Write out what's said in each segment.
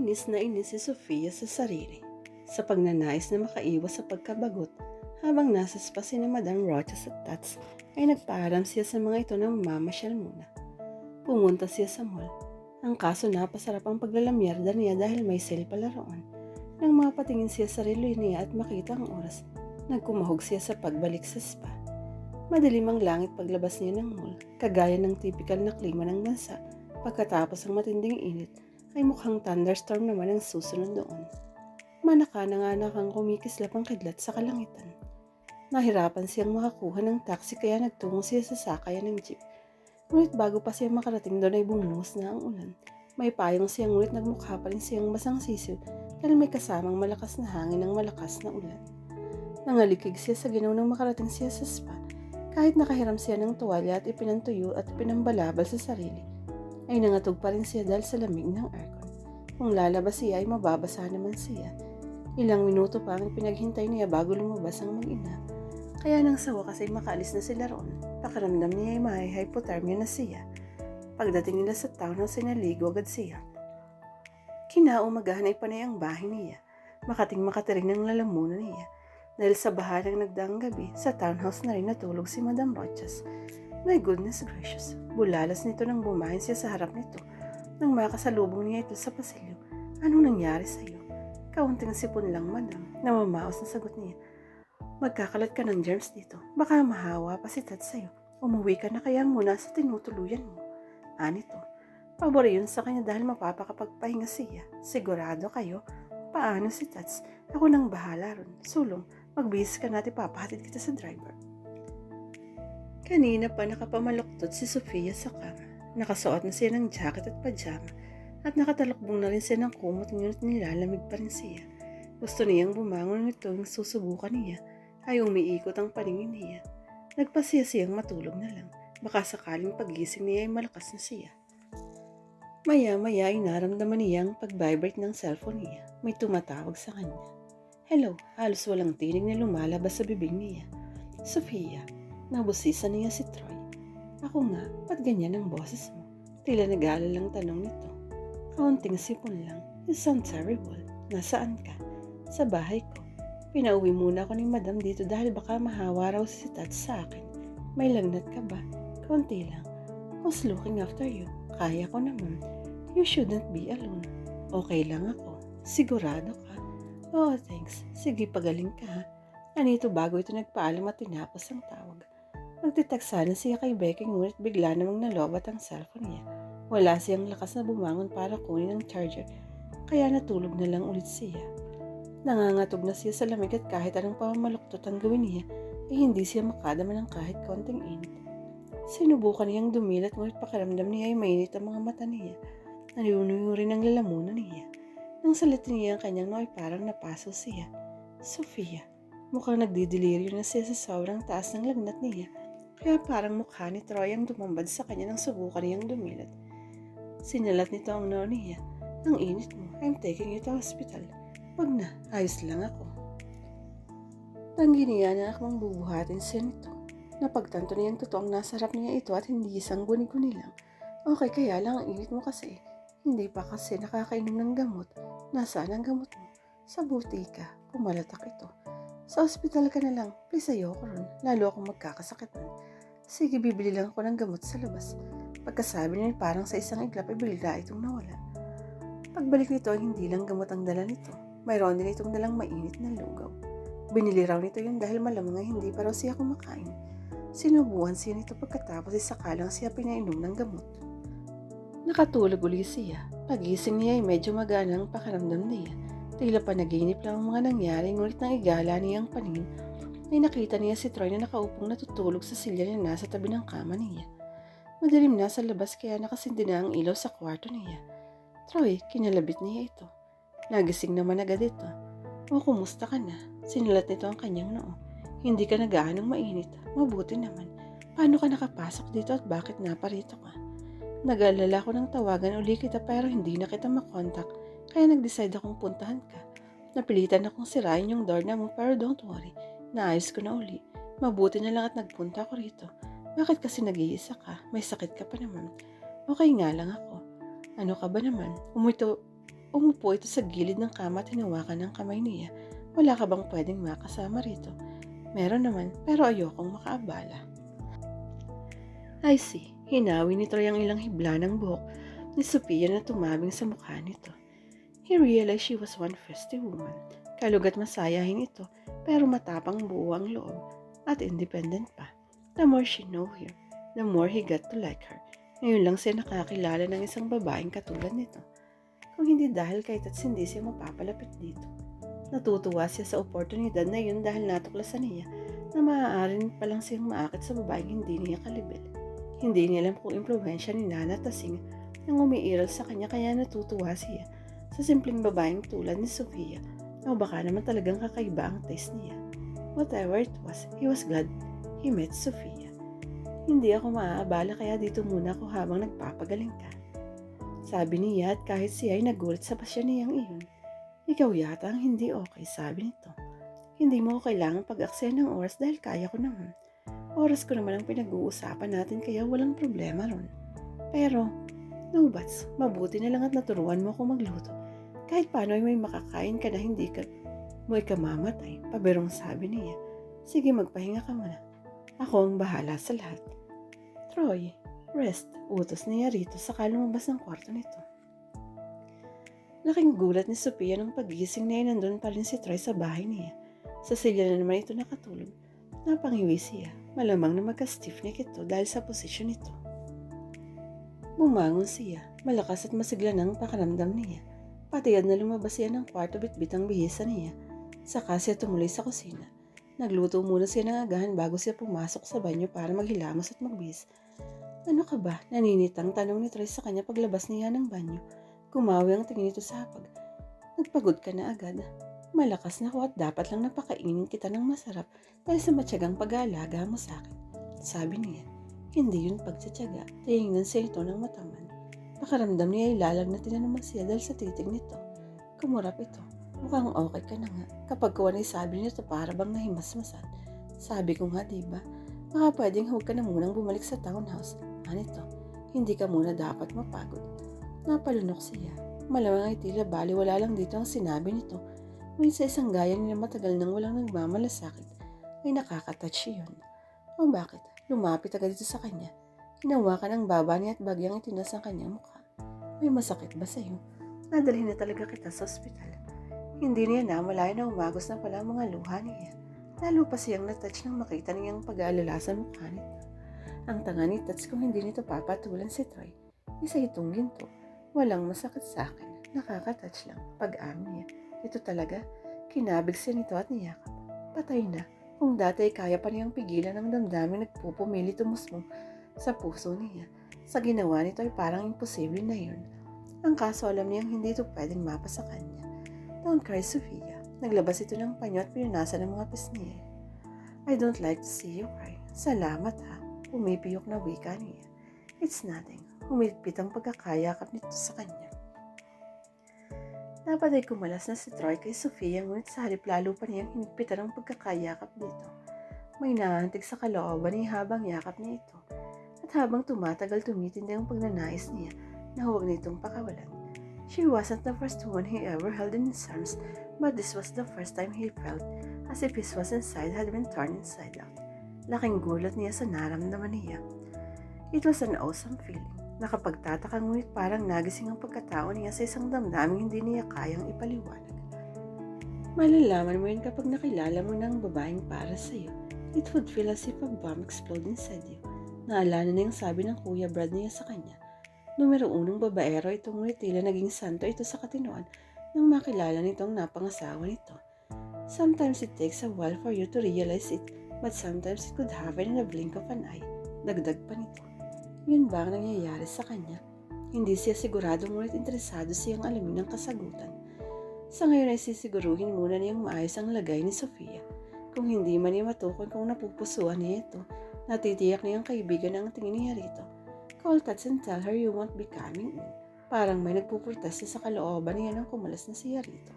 Inis na inis si Sofia sa sarili sa pagnanais na makaiwas sa pagkabagot habang nasa spa si na Madam Rochas at Tats ay nagpaalam siya sa mga ito na mamasyal muna. Pumunta siya sa mall. Ang kaso napasarap ang paglalamyerda niya dahil may sale pala roon. Nang mapatingin siya sa relo niya at makita ang oras, nagkumahog siya sa pagbalik sa spa. Madilim ang langit paglabas niya ng mall, kagaya ng typical na klima ng bansa. Pagkatapos ng matinding init, ay mukhang thunderstorm naman ang susunod doon. Manaka na nga nakang kumikislap ang kidlat sa kalangitan. Nahirapan siyang makakuha ng taxi kaya nagtungo siya sa sakayan ng jeep. Ngunit bago pa siya makarating doon ay bumuhos na ang ulan. May payong siya ngunit nagmukha pa rin siyang basang sisiw dahil may kasamang malakas na hangin ng malakas na ulan. Nangalikig siya sa ginaw nang makarating siya sa spa. Kahit nakahiram siya ng tuwalya at ipinantuyo at pinambalabal sa sarili, ay nangatog pa rin siya dahil sa lamig ng aircon. Kung lalabas siya ay mababasa naman siya. Ilang minuto pa ang pinaghintay niya bago lumabas ang mag-ina. Kaya nang sa wakas ay na sila roon, pakiramdam niya ay may hypothermia na siya. Pagdating nila sa townhouse ay naligo agad siya. Kinaumagahan ay panay ang bahay niya. Makating makatiring ng lalamunan niya. Dahil sa bahalang nagdaang gabi, sa townhouse na rin natulog si Madam Rochas. My goodness gracious, bulalas nito nang bumahin siya sa harap nito. Nang makasalubong niya ito sa pasilyo, anong nangyari sa iyo? Kaunting sipon lang, madam. Namamaos na sagot niya. Magkakalat ka ng germs dito. Baka mahawa pa si Tat sa'yo. Umuwi ka na kaya muna sa tinutuluyan mo. Anito, pabor yun sa kanya dahil mapapakapagpahinga siya. Sigurado kayo. Paano si Tats? Ako nang bahala ron. Sulong, magbihis ka natin papahatid kita sa driver. Kanina pa nakapamaluktot si Sofia sa kama. Nakasuot na siya ng jacket at pajama at nakatalokbong na rin siya ng kumot ngunit nilalamig pa rin siya. Gusto niyang bumangon nito yung susubukan niya ay umiikot ang paningin niya. Nagpasiya siyang matulog na lang. Baka sakaling pagising niya ay malakas na siya. Maya-maya ay naramdaman niya ang pag-vibrate ng cellphone niya. May tumatawag sa kanya. Hello, halos walang tinig na lumalabas sa bibig niya. Sofia, nabusisa niya si Troy. Ako nga, ba't ganyan ang boses mo? Tila nag-aalala tanong nito. Kaunting sipon lang. You sound terrible. Nasaan ka? Sa bahay ko. Pinauwi muna ako ni madam dito dahil baka mahawa raw si Tat sa akin. May lagnat ka ba? Kaunti lang. Who's looking after you? Kaya ko naman. You shouldn't be alone. Okay lang ako. Sigurado ka? Oh, thanks. Sige, pagaling ka ha. Bago ito nagpaalam at tinapos ang tawag. Magtitext sana siya kay Becky ngunit bigla namang nalobat ang cellphone niya. Wala siyang lakas na bumangon para kunin ang charger, kaya natulog na lang ulit siya. Nangangatog na siya sa lamig at kahit anong pamamaluktot ang gawin niya, ay hindi siya makadama ng kahit konting init. Sinubukan niyang dumilat ngunit pakiramdam niya ay mainit ang mga mata niya. Naliunuyo rin ang lalamunan niya. Nang salitin niya ang kanyang no ay parang napaso siya. Sofia, mukhang nagdidelirio na siya sa sobrang taas ng lagnat niya. Kaya parang mukha ni Troy ang dumambad sa kanya nang subukan niyang dumilat. Sinalat nito ang noo niya. Ang init mo. I'm taking you to hospital. Wag na, ayos lang ako. Tanggi niya na akong bubuhatin siya nito. Napagtanto niyang totoong nasa harap niya ito at hindi isang guni-guni lang. Okay, kaya lang ang init mo kasi. Hindi pa kasi nakakainom ng gamot. Nasaan ang gamot mo? Sa butika. Pumalatak ito. Sa ospital ka na lang. Please ayoko ron. Lalo akong magkakasakit nun. Sige, bibili lang ako ng gamot sa labas. Pagkasabi niya parang sa isang iglap ay bigla itong nawala. Pagbalik nito, hindi lang gamot ang dala nito. Mayroon din itong dalang mainit na lugaw. Binili raw nito yun dahil malamang ay hindi pa raw siya kumakain. Sinubuhan siya nito pagkatapos ay sakalang siya pinainom ng gamot. Nakatulog uli siya. Pagising niya ay medyo magana ang pakiramdam niya. Tila panaginip lang ang mga nangyari ngunit nang igala niya ang paningin ay nakita niya si Troy na nakaupong natutulog sa silya na nasa tabi ng kama niya. Madilim na sa labas kaya nakasindi na ang ilaw sa kwarto niya. Troy, kinalabit niya ito. Nagising naman agad ito. O kumusta ka na? Sinulat nito ang kanyang noo. Hindi ka nagaanong mainit. Mabuti naman. Paano ka nakapasok dito at bakit naparito ka? Nag-alala ko ng tawagan uli kita pero hindi na kita makontak. Kaya nag-decide akong puntahan ka. Napilitan akong sirain yung door na mo pero don't worry. Naayos ko na uli. Mabuti na lang at nagpunta ako rito. Bakit kasi nag-iisa ka? May sakit ka pa naman. Okay nga lang ako. Ano ka ba naman? Umito, Umupo ito sa gilid ng kama at hinawakan ng kamay niya. Wala ka bang pwedeng makasama rito? Meron naman, pero ayokong makaabala. I see. Hinawi ni Troy ang ilang hibla ng buhok ni Sophia na tumabing sa mukha nito. He realized she was one festive woman. Kalugat masayahin ito, pero matapang buo ang loob at independent pa. The more she knew him, the more he got to like her. Ngayon lang siya nakakilala ng isang babaeng katulad nito. Kung hindi dahil kay Tats hindi siya mapapalapit dito. Natutuwa siya sa oportunidad na yun dahil natuklasan niya na maaaring pa lang siyang maakit sa babaeng hindi niya kalibel. Hindi niya alam kung impluensya ni Nana Tasing nang umiiral sa kanya kaya natutuwa siya sa simpleng babaeng tulad ni Sofia o baka naman talagang kakaiba ang taste niya. Whatever it was, he was glad he met Sofia. Hindi ako maaabala kaya dito muna ako habang nagpapagaling ka. Sabi niya at kahit siya ay nagulat sa pasya niyang iyon. Ikaw yata ang hindi okay, sabi nito. Hindi mo ko kailangan pag-aksaya ng oras dahil kaya ko naman. Oras ko naman ang pinag-uusapan natin kaya walang problema ron. Pero, no buts, mabuti na lang at naturuan mo ako magluto. Kahit paano ay may makakain ka na hindi ka mo ikamamatay, paberong sabi niya. Sige, magpahinga ka muna. Ako ang bahala sa lahat. Troy, rest, utos niya rito saka lumabas ng kwarto nito. Laking gulat ni Sophia nung pagising na nandun pa rin si Troy sa bahay niya. Sa silya na naman ito nakatulog. Napangiwi siya. Malamang na magka-stiff neck ito dahil sa posisyon nito. Bumangon siya. Malakas at masigla ng pakaramdam niya. Patiyad na lumabas siya ng kwarto bitbit ang bihisa niya. Saka siya tumuloy sa kusina. Nagluto muna siya ng agahan bago siya pumasok sa banyo para maghilamos at magbihis. Ano ka ba? Naninitang tanong ni Troy sa kanya paglabas niya ng banyo. Kumawi ang tingin nito sa hapag. Nagpagod ka na agad. Malakas na ako at dapat lang napakainin kita ng masarap dahil sa matyagang pag-aalaga mo sa akin. Sabi niya, hindi yun pagtsatsaga. Tingnan siya ito ng mataman. Pakaramdam niya ay lalagnatin na naman siya dahil sa titig nito. Kumurap ito. Mukhang okay ka na nga. Kapag kuha na sabi nito para bang nahimasmasan. Sabi ko nga diba, baka pwedeng huwag ka na munang bumalik sa townhouse. Anito, hindi ka muna dapat mapagod. Napalunok siya. Malamang ay tila bali wala lang dito ang sinabi nito. Ngunit sa isang gaya niya matagal nang walang nagmamalasakit, ay nakakatouch yun. O bakit? Lumapit agad dito sa kanya. Hinawakan ang baba niya at bagyang itinas ang kanyang mukha. May masakit ba sa'yo? Nadalhin na talaga kita sa ospital. Hindi niya namalayan na umagos na pala ang mga luha niya. Lalo pa siyang natouch nang makita niyang pag-aalala sa mukha nito. Ang tanga ni Tats kung hindi nito papatulan si Troy. Isa itong ginto. Walang masakit sa akin. Nakakatouch lang. Pag-amin niya. Ito talaga. Kinabig siya nito at niyakap. Patay na. Kung dati ay kaya pa niyang pigilan ang damdamin nagpupumili tumusmo sa puso niya. Sa ginawa nito ay parang imposible na yun. Ang kaso alam niyang hindi ito pwedeng mapa sa kanya. Don't cry, Sofia. Naglabas ito ng panyo at pinunasan ng mga pisngi. I don't like to see you cry. Salamat ha. Pumipiyok na wika niya. It's nothing. Humilpit ang pagkakayakap nito sa kanya. Dapat ay kumalas na si Troy kay Sofia ngunit sa halip lalo pa niyang hinigpitan ang pagkakayakap dito. May nahantig sa kalooban niya habang yakap niya ito. At habang tumatagal tumitindi ang pagnanais niya na huwag nitong pakawalan. She wasn't the first one he ever held in his arms, but this was the first time he felt as if his was inside had been torn inside out. Laking gulat niya sa naramdaman niya. It was an awesome feeling. Nakapagtataka ngunit parang nagising ang pagkatao niya sa isang damdaming hindi niya kayang ipaliwanag. Malalaman mo yun kapag nakilala mo ng babaeng para sa'yo. It would feel as if a bomb explode inside you. Naalala na yung sabi ng Kuya Brad niya sa kanya. Numero unong babaero ito ngunit tila naging santo ito sa katinoan nang makilala nitong napangasawa nito. Sometimes it takes a while for you to realize it, but sometimes it could happen in a blink of an eye. Dagdag pa nito. Yun ba ang nangyayari sa kanya? Hindi siya sigurado ngunit interesado siyang alamin ang kasagutan. Sa ngayon ay sisiguruhin muna niyang maayos ang lagay ni Sofia. Kung hindi man niya matukoy kung napupusuan niya ito, natitiyak niyang kaibigan ang tingin niya rito. Call Tats and tell her you won't be coming in. Parang may nagpuprotesta sa kalooban niya nang kumalas na siya rito.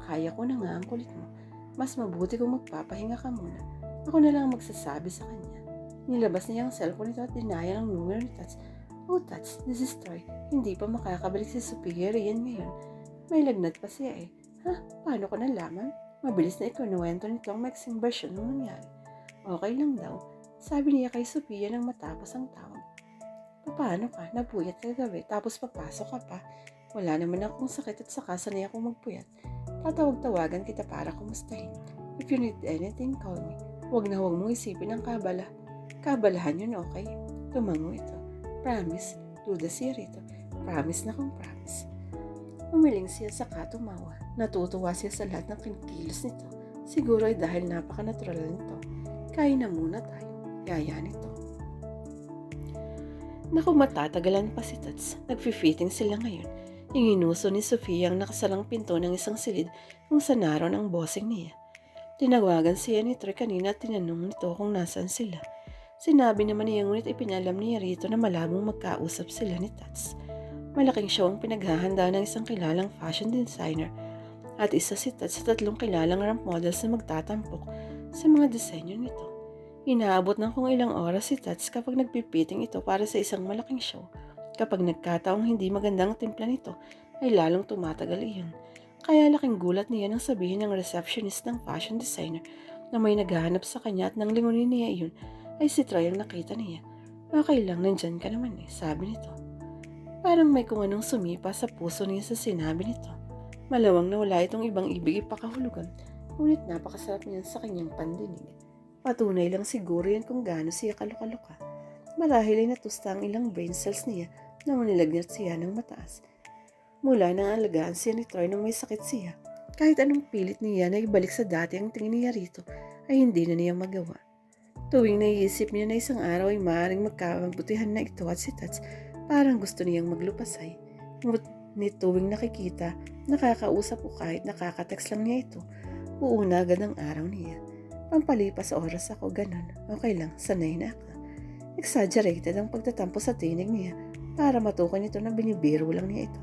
Kaya ko na nga ang kulit mo. Mas mabuti kung magpapahinga ka muna. Ako na lang ang magsasabi sa kanya. Nilabas niya ang cellphone nito at dinaya ang numero ni Tats. Oh Tats, this is Troy. Hindi pa makakabalik si Superior yan ngayon. May lagnat pa siya eh. Ha? Paano ko nalaman? Mabilis na ikunuwento nito ang maiksing version ng nangyari. Okay lang daw. Sabi niya kay Sophia nang matapos ang tawag. Paano ka? Napuyat ka gabi tapos papasok ka pa. Wala naman akong sakit at saka sanay akong magpuyat. Tatawag-tawagan kita para kumustahin. If you need anything, call me. Huwag na huwag mong isipin ang kabala. Kabalahan yun, okay? Tumango ito. Promise, duda siya rito. Promise na kung promise. Umiling siya sa katumawa. Natutuwa siya sa lahat ng kinikilos nito. Siguro ay dahil napaka-natural nito. Kain na muna tayo. Yaya nito. Naku matatagalan pa si Tats. Nagfi-fitting sila ngayon. Inginuso ni Sofia ang nakasalang pinto ng isang silid kung saan naroon ang bossing niya. Tinawagan siya ni Troy kanina at tinanong nito kung nasaan sila. Sinabi naman niya ngunit ipinalam niya rito na malabong magkausap sila ni Tats. Malaking show ang pinaghahanda ng isang kilalang fashion designer at isa si Tats sa tatlong kilalang ramp models na magtatampok sa mga disenyo nito. Inaabot ng kung ilang oras si Tats kapag nagpipiting ito para sa isang malaking show. Kapag nagkataong hindi magandang timpla nito, ay lalong tumatagal iyon. Kaya laking gulat niya nang sabihin ng receptionist ng fashion designer na may naghahanap sa kanya at nang lingunin niya iyon ay si ang nakita niya. Okay lang, nandyan ka naman eh, sabi nito. Parang may kung anong sumipa sa puso niya sa sinabi nito. Malawang na wala itong ibang ibig ipakahulugan, ngunit napakasarap niyan sa kanyang pandinig. Patunay lang siguro yan kung gaano siya kalukaluka. Marahil ay natusta ang ilang brain cells niya na manilagnat siya ng mataas. Mula nang alagaan siya ni Troy nang may sakit siya, kahit anong pilit niya na ibalik sa dati ang tingin niya rito, ay hindi na niya magawa. Tuwing naiisip niya na isang araw ay maaaring magkabutihan na ito at si Tats, parang gusto niyang maglupasay. Ngunit tuwing nakikita, nakakausap o kahit nakakatext lang niya ito, uuna agad ang araw niya. Pampalipas oras ako, ganun. Okay lang, sanay na ako. Exaggerated ang pagtatampo sa tinig niya para matukan ito na binibiro lang niya ito.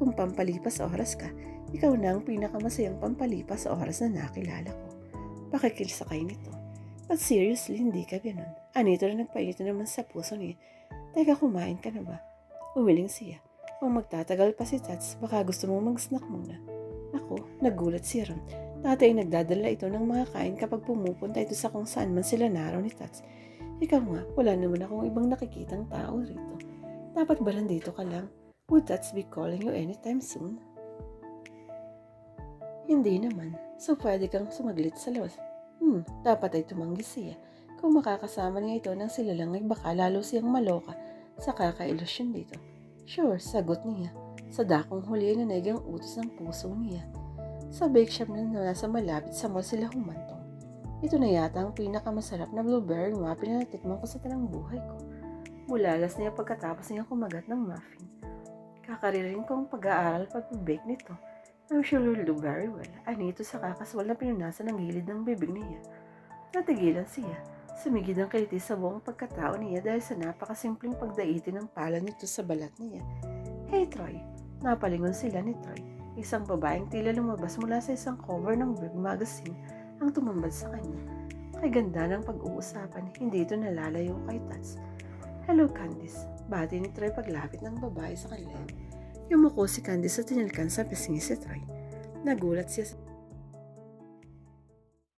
Kung pampalipas oras ka, ikaw na ang pinakamasayang pampalipas oras na nakilala ko. Pakikilsakay nito. But seriously, hindi ka ganun. Anito na nagpainito naman sa puso niya. Teka, kumain ka na ba? Umiling siya. Kung magtatagal pa si Tats, baka gusto mong mag-snack muna. Ako, nagulat siya ron. Dati ay nagdadala ito ng mga kain kapag pumupunta ito sa kung saan man sila naraw ni Tats. Ikaw nga, wala naman akong ibang nakikitang tao rito. Dapat ba nandito ka lang? Would Tats be calling you anytime soon? Hindi naman. So pwede kang sumaglit sa labas. Hmm, dapat ay tumanggi siya. Kung makakasama niya ito nang sila lang ay baka lalo siyang maloka sa kakailusyon dito. Sure, sagot niya. Sa dakong huli ay nanig ang utos ng puso niya. Sa bake shop na nasa malapit sa mall sila humantong. Ito na yata ang pinakamasarap na blueberry muffin na natikman ko sa talang buhay ko. Mulalas niya pagkatapos niya kumagat ng muffin. Kakaririn kong pag-aaral pag-bake nito. I'm sure you'll do very well. Anito sa kakaswal na pinunasan ng gilid ng bibig niya. Natigilan siya. Sumigid ang kiliti sa buong pagkatao niya dahil sa napakasimpleng pagdaitin ng pala nito sa balat niya. Hey Troy! Napalingon sila ni Troy. Isang babaeng tila lumabas mula sa isang cover ng Vogue magazine ang tumambad sa kanya. Kay ganda ng pag-uusapan, hindi ito nalalayo kay Tats. Hello Candice, bati ni Troy paglapit ng babae sa kanila. Yumuko si Candice at tinilkan sa pisngi si Troy. Nagulat siya sa